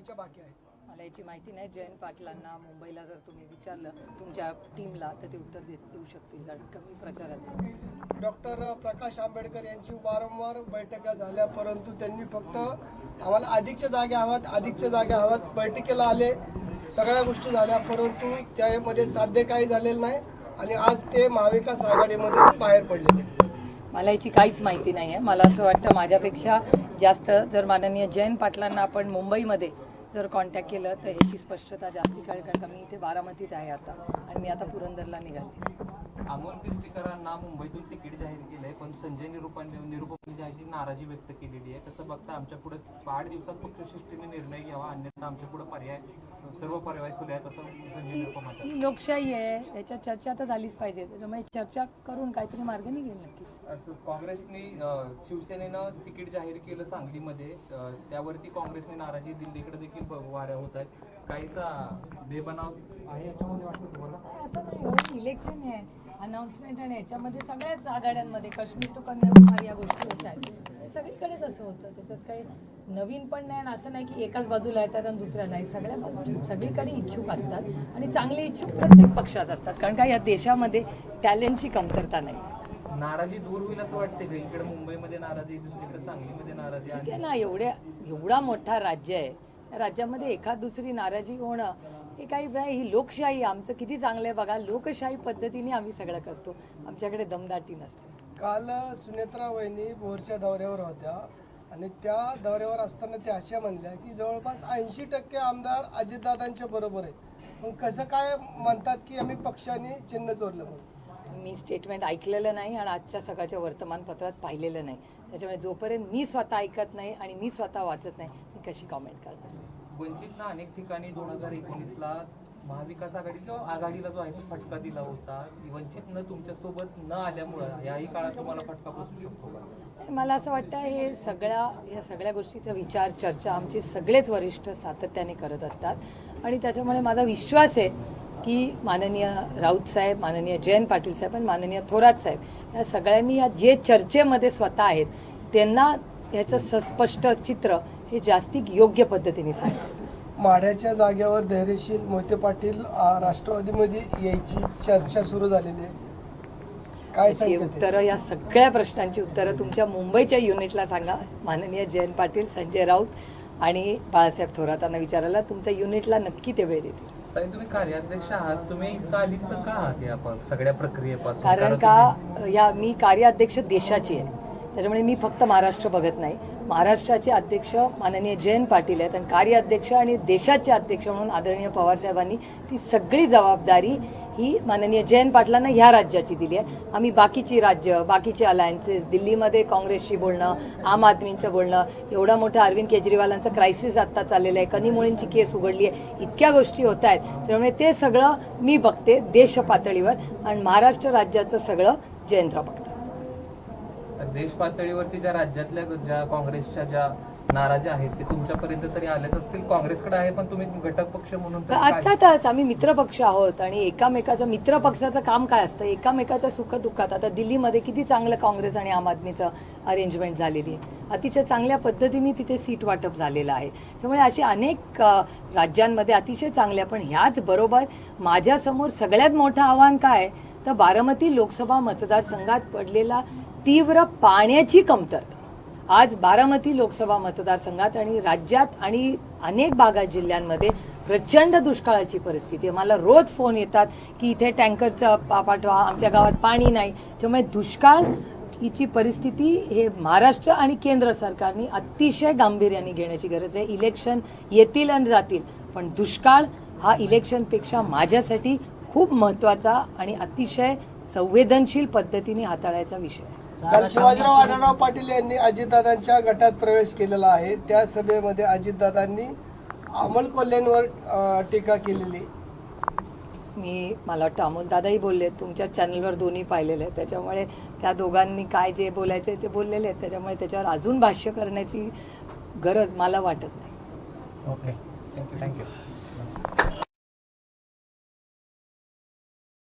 व्हायच्या बाकी आहेत? मला याची माहिती नाही. जयंत पाटलांना मुंबईला जर तुम्ही विचारलं तुमच्या टीमला तर ते उत्तर देत देऊ शकतील. कारण कमी प्रचारात आहे. डॉक्टर प्रकाश आंबेडकर यांची वारंवार बैठका झाल्या परंतु त्यांनी फक्त आम्हाला अधिकच्या जागे हव्यात अधिकच्या जागे हव्यात बैठकीला आले सगळ्या गोष्टी झाल्या परंतु त्यामध्ये साध्य काही झालेलं नाही आणि आज ते महाविकास आघाडीमध्ये बाहेर पडलेले मला याची काहीच माहिती नाही आहे मला असं वाटतं माझ्यापेक्षा जास्त जर माननीय जयंत पाटलांना आपण मुंबईमध्ये जर कॉन्टॅक्ट केलं तर ह्याची स्पष्टता जास्ती कळेल कारण का मी इथे बारामतीत आहे आता आणि मी आता पुरंदरला निघाले. अमोल कीर्तीकरांना मुंबईतून तिकीट जाहीर केलंय पण संजय निरुपांनी निरुपम नाराजी व्यक्त केलेली आहे. तसं बघता आमच्या पुढे आठ दिवसात पक्षश्रेष्ठीने घ्यावा अन्यथा आमच्या पुढे पर्याय सर्व पर्याय खुले आहेत असं ही लोकशाही आहे त्याच्यात चर्चा तर झालीच पाहिजे. त्याच्यामुळे चर्चा करून काहीतरी मार्ग निघेल नक्कीच. काँग्रेसने शिवसेनेनं तिकीट जाहीर केलं सांगलीमध्ये. त्यावरती काँग्रेसने नाराजी दिल्लीकडे देखील वाऱ्या होत आहेत. काहीसा बेबनाव आहे याच्यामध्ये वाटतं तुम्हाला? असं नाही. हो इलेक्शन आहे. अनाऊन्समेंट आणि याच्यामध्ये सगळ्याच आघाड्यांमध्ये काश्मीर टू कन्याकुमारी या गोष्टी होत आहेत. हे सगळीकडेच असं होतं. त्याच्यात काही नवीन पण नाही आणि असं नाही की एकाच बाजूला येतात आणि दुसऱ्या नाही. सगळ्या बाजूला सगळीकडे इच्छुक असतात आणि चांगले इच्छुक प्रत्येक पक्षात असतात. कारण का या देशामध्ये टॅलेंटची कमतरता नाही. नाराजी दूर होईल असं वाटते का? इकडे मुंबईमध्ये नाराजी दुसरीकडे सांगलीमध्ये नाराजी ठीक आहे ना एवढ्या एवढा मोठा राज्य आहे. त्या राज्यामध्ये एखाद दुसरी नाराजी होणं हे काही वेळा ही लोकशाही. आमचं किती चांगलं आहे बघा. लोकशाही पद्धतीने आम्ही सगळं करतो. आमच्याकडे दमदाटी नसते. काल सुनेत्रा वहिनी भोरच्या दौऱ्यावर होत्या आणि त्या दौऱ्यावर असताना त्या अशा म्हणल्या की जवळपास ऐंशी टक्के आमदार अजितदादांच्या बरोबर आहेत. मग कसं काय म्हणतात की आम्ही पक्षाने चिन्ह चोरलं म्हणून? मी स्टेटमेंट ऐकलेलं नाही आणि आजच्या सकाळच्या वर्तमानपत्रात पाहिलेलं नाही. त्याच्यामुळे जोपर्यंत मी स्वतः ऐकत नाही आणि मी स्वतः वाचत नाही मी कशी कॉमेंट करणार? वंचितनं अनेक ठिकाणी दोन हजार एकोणीसला महाविकास आघाडी किंवा आघाडीला जो आहे तो फटका दिला होता वंचितनं तुमच्यासोबत न आल्यामुळं याही काळात तुम्हाला फटका बसू शकतो का? मला असं वाटतं हे सगळ्या या सगळ्या गोष्टीचा विचार चर्चा आमचे सगळेच वरिष्ठ सातत्याने करत असतात. आणि त्याच्यामुळे माझा विश्वास आहे की माननीय राऊत साहेब माननीय जयंत पाटील साहेब आणि माननीय थोरात साहेब या सगळ्यांनी या जे चर्चेमध्ये स्वतः आहेत त्यांना याचं सस्पष्ट चित्र हे जास्ती योग्य पद्धतीने सांगितलं माढ्याच्या जागेवर धैर्यशील मोहिते पाटील आ, राष्ट्रवादीमध्ये यायची चर्चा सुरू झालेली आहे. काय याची सांगते ते? उत्तरं या सगळ्या प्रश्नांची उत्तरं तुमच्या मुंबईच्या युनिटला सांगा. माननीय जयंत पाटील संजय राऊत आणि बाळासाहेब थोरातांना विचारायला. तुमच्या युनिटला नक्की ते वेळ देतील. ताई तुम्ही कार्याध्यक्ष आहात. तुम्ही इतकं अलिप्त का आहात या प- सगळ्या प्रक्रियेपासून? कारण का या मी कार्याध्यक्ष देशाची आहे. त्याच्यामुळे मी फक्त महाराष्ट्र बघत नाही. महाराष्ट्राचे अध्यक्ष माननीय जयंत पाटील आहेत आणि कार्याध्यक्ष आणि देशाचे अध्यक्ष म्हणून आदरणीय पवारसाहेबांनी ती सगळी जबाबदारी ही माननीय जयंत पाटलांना ह्या राज्याची दिली आहे. आम्ही बाकीची राज्य बाकीचे अलायन्सेस दिल्लीमध्ये काँग्रेसशी बोलणं आम आदमींचं बोलणं एवढा मोठा अरविंद केजरीवालांचं क्रायसिस आत्ता चाललेलं आहे. कनिमुळींची केस उघडली आहे. इतक्या गोष्टी होत आहेत. त्यामुळे ते सगळं मी बघते देश पातळीवर आणि महाराष्ट्र राज्याचं सगळं जयंतराव बघतात. देश पातळीवरती ज्या राज्यातल्या ज्या काँग्रेसच्या ज्या नाराज्या आहेत ते तुमच्यापर्यंत तरी आलेच असतील? काँग्रेसकडे आहे पण तुम्ही घटक पक्ष म्हणून अर्थातच आम्ही मित्रपक्ष आहोत आणि एकामेकाचं मित्र पक्षाचं काम काय असतं? एकामेकाच्या सुखदुःखात आता दिल्लीमध्ये किती चांगलं काँग्रेस आणि आम आदमीचं अरेंजमेंट झालेली आहे. अतिशय चांगल्या पद्धतीने तिथे सीट वाटप झालेलं आहे. त्यामुळे असे अनेक राज्यांमध्ये अतिशय चांगल्या पण ह्याच बरोबर माझ्यासमोर सगळ्यात मोठं आव्हान काय? तर बारामती लोकसभा मतदारसंघात पडलेला तीव्र पाण्याची कमतरता. आज बारामती लोकसभा मतदारसंघात आणि राज्यात आणि अनेक भागात जिल्ह्यांमध्ये प्रचंड दुष्काळाची परिस्थिती आहे. मला रोज फोन येतात की इथे टँकरचं पा- पाठवा आमच्या गावात पाणी नाही. त्यामुळे दुष्काळ हिची परिस्थिती हे महाराष्ट्र आणि केंद्र सरकारने अतिशय गांभीर्याने घेण्याची गरज आहे. इलेक्शन येतील आणि जातील पण दुष्काळ हा इलेक्शनपेक्षा माझ्यासाठी खूप महत्त्वाचा आणि अतिशय संवेदनशील पद्धतीने हाताळायचा विषय आहे. काल शिवाजीराव आढळराव पाटील यांनी अजितदादांच्या गटात प्रवेश केलेला आहे. त्या सभेमध्ये अजितदादांनी अमोल कोल्हेंवर टीका केलेली. मी मला वाटतं अमोलदादाही बोलले तुमच्या चॅनलवर दोन्ही पाहिलेले आहेत. त्याच्यामुळे त्या दोघांनी काय जे बोलायचं आहे ते बोललेले आहेत. त्याच्यामुळे त्याच्यावर अजून भाष्य करण्याची गरज मला वाटत नाही. Okay thank you thank you